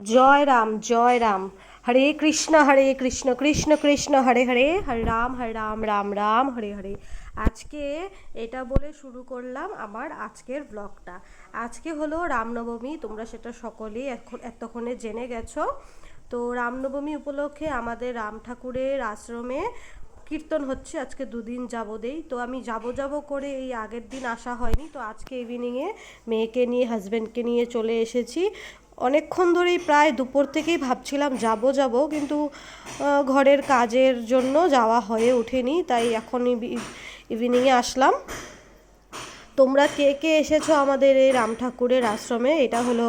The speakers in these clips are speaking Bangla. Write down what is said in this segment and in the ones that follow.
জয় রাম জয় রাম। হরে কৃষ্ণ হরে কৃষ্ণ কৃষ্ণ কৃষ্ণ, হরে হরে। হরে রাম হরে রাম রাম রাম, হরে হরে। আজকে এটা বলে শুরু করলাম আমার আজকের ব্লগটা। আজকে হলো রামনবমী, তোমরা সেটা সকলেই এখন এতক্ষণে জেনে গেছো। তো রামনবমী উপলক্ষে আমাদের রাম ঠাকুরের আশ্রমে কীর্তন হচ্ছে আজকে দুদিন যাবদেই তো আমি যাব যাব করে এই আগের দিন আসা হয়নি। তো আজকে ইভিনিংয়ে মেয়েকে নিয়ে হাজব্যান্ডকে নিয়ে চলে এসেছি। অনেকক্ষণ ধরেই প্রায় দুপুর থেকেই ভাবছিলাম, যাব যাব। কিন্তু ঘরের কাজের জন্য যাওয়া হয়ে ওঠেনি, তাই এখন ইভিনিংয়ে আসলাম। তোমরা কে কে এসেছ আমাদের এই রাম ঠাকুরের আশ্রমে? এটা হলো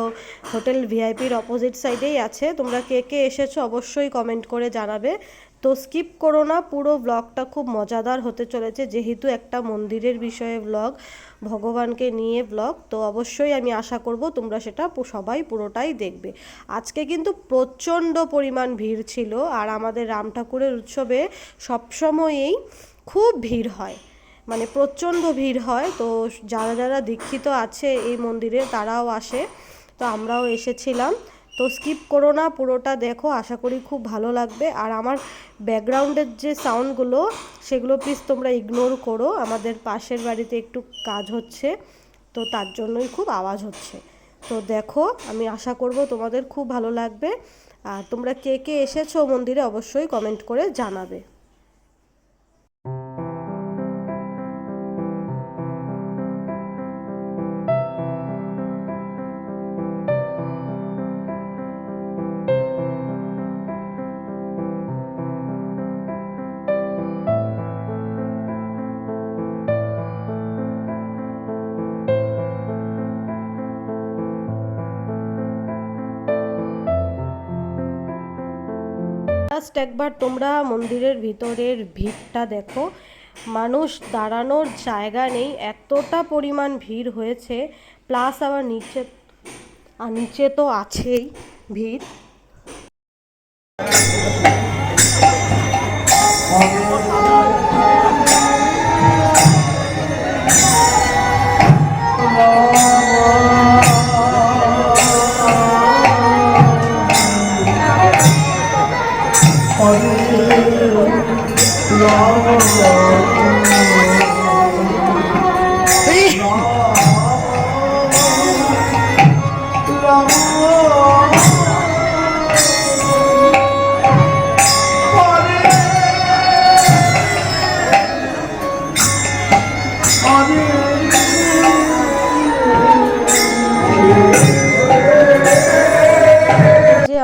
হোটেল ভিআইপির অপোজিট সাইডেই আছে। তোমরা কে কে এসেছ অবশ্যই কমেন্ট করে জানাবে। তো স্কিপ করো না, পুরো ব্লগটা খুব মজাদার হতে চলেছে। যেহেতু একটা মন্দিরের বিষয়ে ব্লগ ভগবানকে নিয়ে ব্লগ তো অবশ্যই আমি আশা করব তোমরা সেটা সবাই পুরোটাই দেখবে। আজকে কিন্তু প্রচণ্ড পরিমাণ ভিড় ছিল আর আমাদের রাম ঠাকুরের উৎসবে সবসময়েই খুব ভিড় হয়। মানে প্রচণ্ড ভিড় হয়, তো যারা যারা দীক্ষিত আছে এই মন্দিরে তারাও আসে। তো আমরাও এসেছিলাম। তো স্কিপ করো না, পুরোটা দেখো, আশা করি খুব ভালো লাগবে। আর আমার ব্যাকগ্রাউন্ডের যে সাউন্ডগুলো সেগুলো প্লিজ তোমরা ইগনোর করো। আমাদের পাশের বাড়িতে একটু কাজ হচ্ছে, তো তার জন্যই খুব আওয়াজ হচ্ছে। তো দেখো, আমি আশা করব তোমাদের খুব ভালো লাগবে। আর তোমরা কে কে এসেছ মন্দিরে, অবশ্যই কমেন্ট করে জানাবে। জাস্ট একবার তোমরা মন্দিরের ভিতরের ভিড়টা দেখো। মানুষ দাঁড়ানোর জায়গা নেই, এতটা পরিমাণ ভিড় হয়েছে। প্লাস আবার নিচে আর নিচে তো আছেই ভিড়।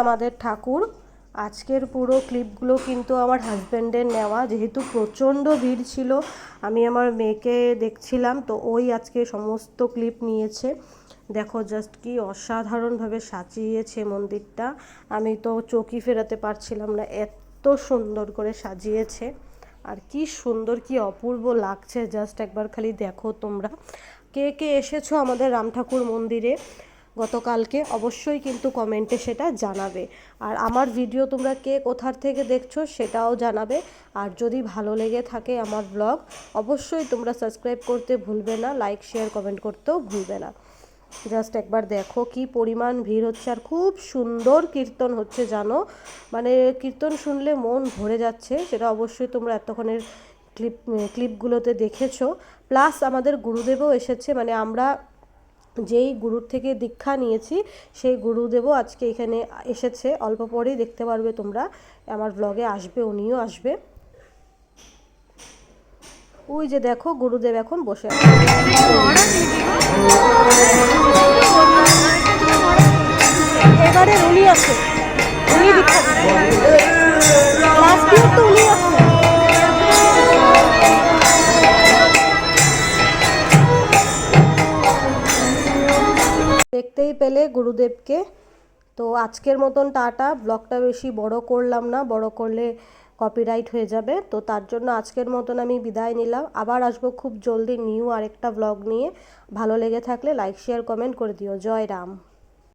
আমাদের ঠাকুর আজকের পুরো ক্লিপগুলো কিন্তু আমার হাজব্যান্ডের নেওয়া। যেহেতু প্রচণ্ড ভিড় ছিল, আমি আমার মেয়েকে দেখছিলাম, তো ওই আজকে সমস্ত ক্লিপ নিয়েছে। দেখো জাস্ট কি অসাধারণভাবে সাজিয়েছে মন্দিরটা। আমি তো চোখই ফেরাতে পারছিলাম না, এত সুন্দর করে সাজিয়েছে। আর কি সুন্দর, কি অপূর্ব লাগছে জাস্ট একবার খালি দেখো তোমরা। কে কে এসেছ আমাদের রাম ঠাকুর মন্দিরে? গতকালকে অবশ্যই কিন্তু কমেন্টে সেটা জানাবে। আর আমার ভিডিও তোমরা কে কোথার থেকে দেখছ সেটাও জানাবে। আর যদি ভালো লেগে থাকে আমার ব্লগ, অবশ্যই তোমরা সাবস্ক্রাইব করতে ভুলবে না, লাইক, শেয়ার, কমেন্ট করতেও ভুলবে না। জাস্ট একবার দেখো কি পরিমাণ ভিড় হচ্ছে আর খুব সুন্দর কীর্তন হচ্ছে, জানো? মানে কীর্তন শুনলে মন ভরে যাচ্ছে, সেটা অবশ্যই তোমরা এতক্ষণের ক্লিপ, ক্লিপগুলোতে দেখেছ। প্লাস আমাদের গুরুদেবও এসেছে মানে আমরা যেই গুরুর থেকে দীক্ষা নিয়েছি, সেই গুরুদেবও আজকে এখানে এসেছে। অল্প পরেই দেখতে পারবে তোমরা। আমার ব্লগে আসবে, উনিও আসবে। ওই যে দেখো, গুরুদেব এখন বসে এবারে উনি আছে। উনি দীক্ষা দেখতেই পেলে গুরুদেবকে। তো আজকের মতন টাটা, ব্লগটা বেশি বড় করলাম না, বড় করলে কপিরাইট হয়ে যাবে। তো তার জন্য আজকের মতন আমি বিদায় নিলাম। আবার আসব খুব জলদি নিউ আরেকটা ব্লগ নিয়ে। ভালো লেগে থাকলে লাইক শেয়ার কমেন্ট করে দিও। জয় রাম।